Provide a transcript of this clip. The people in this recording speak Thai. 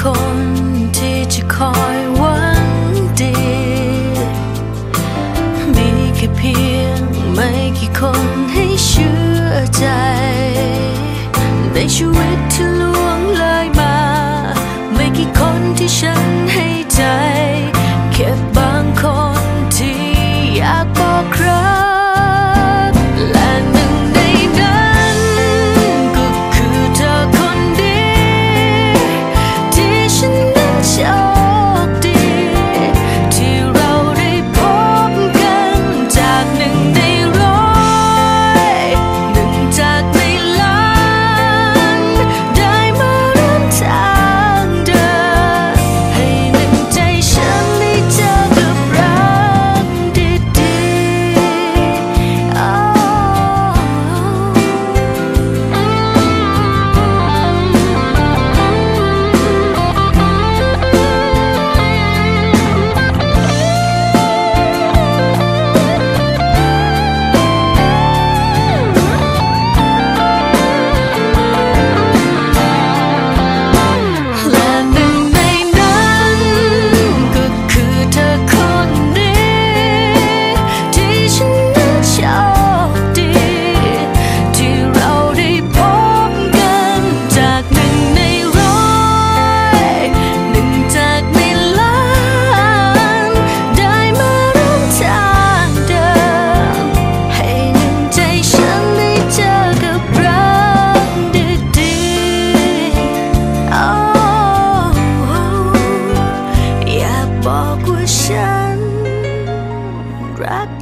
คนที่จะคอยหวังดี มีแค่เพียงไม่กี่คนให้เชื่อใจ ในชีวิตที่ล่วงเลยมา ไม่กี่คนที่ฉันให้ใจ แค่บางคนที่อยากบอกรัก practice.